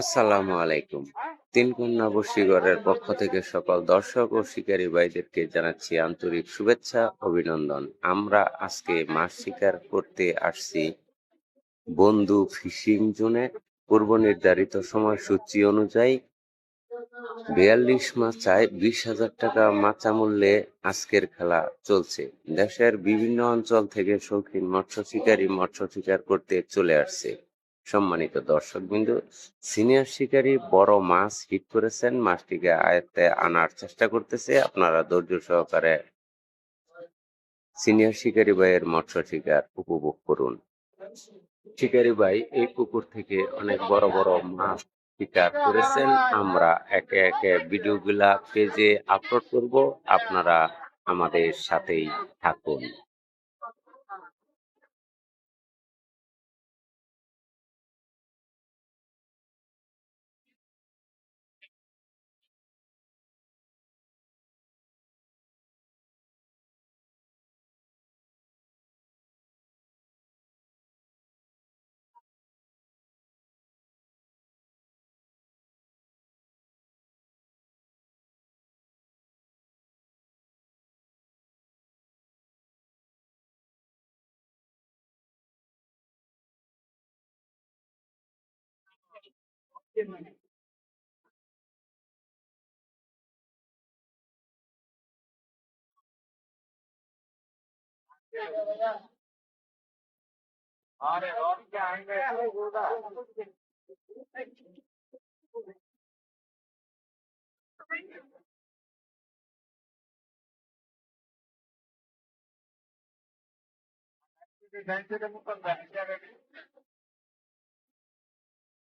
আসসালামু আলাইকুম। তিন কন্যা বশীগড়ের পক্ষ থেকে সকল দর্শক ও শিকারী ভাইদেরকে জানাচ্ছি আন্তরিক শুভেচ্ছা, অভিনন্দন। আমরা আজকে মাছ শিকার করতে আসছি বন্ধু ফিশিং জোনে। পূর্ব নির্ধারিত সময়সূচি অনুযায়ী বিয়াল্লিশ মাচায় বিশ হাজার টাকা মাচা মূল্যে আজকের খেলা চলছে। দেশের বিভিন্ন অঞ্চল থেকে শৌখিন মৎস্য শিকারী মৎস্য শিকার করতে চলে আসছে। সম্মানিত দর্শকবৃন্দ, সিনিয়র শিকারী বড় মাছ হিট করেছেন। মাছটিকে আয়ত্তে আনার চেষ্টা করতেছে। আপনারা ধৈর্য সহকারে সিনিয়র শিকারী ভাইয়ের মৎস্য শিকার উপভোগ করুন। শিকারী ভাই, এই পুকুর থেকে অনেক বড় বড় মাছ শিকার করেছেন। আমরা একে একে ভিডিওগুলা পেজে আপলোড করব। আপনারা আমাদের সাথেই থাকুন। अरे रोड के आएंगे बैंक से मुकदमा है क्या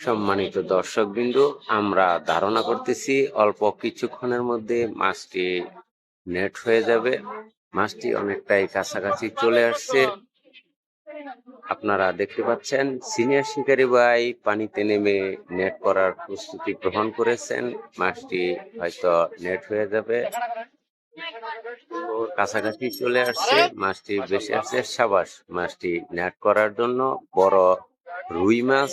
সম্মানিত দর্শকবৃন্দ, আমরা ধারণা করতেছি অল্প কিছুক্ষণের মধ্যে মাছটি নেট হয়ে যাবে। মাছটি অনেকটাই কাছাকাছি চলে আসছে। আপনারা দেখতে পাচ্ছেন, সিনিয়র শিকারী ভাই পানিতে নেমে নেট করার প্রস্তুতি গ্রহণ করেছেন। মাছটি হয়তো নেট হয়ে যাবে। কাছাকাছি চলে আসছে, মাছটি বেশি আসছে। সাবাস, মাছটি নেট করার জন্য বড় রুই মাছ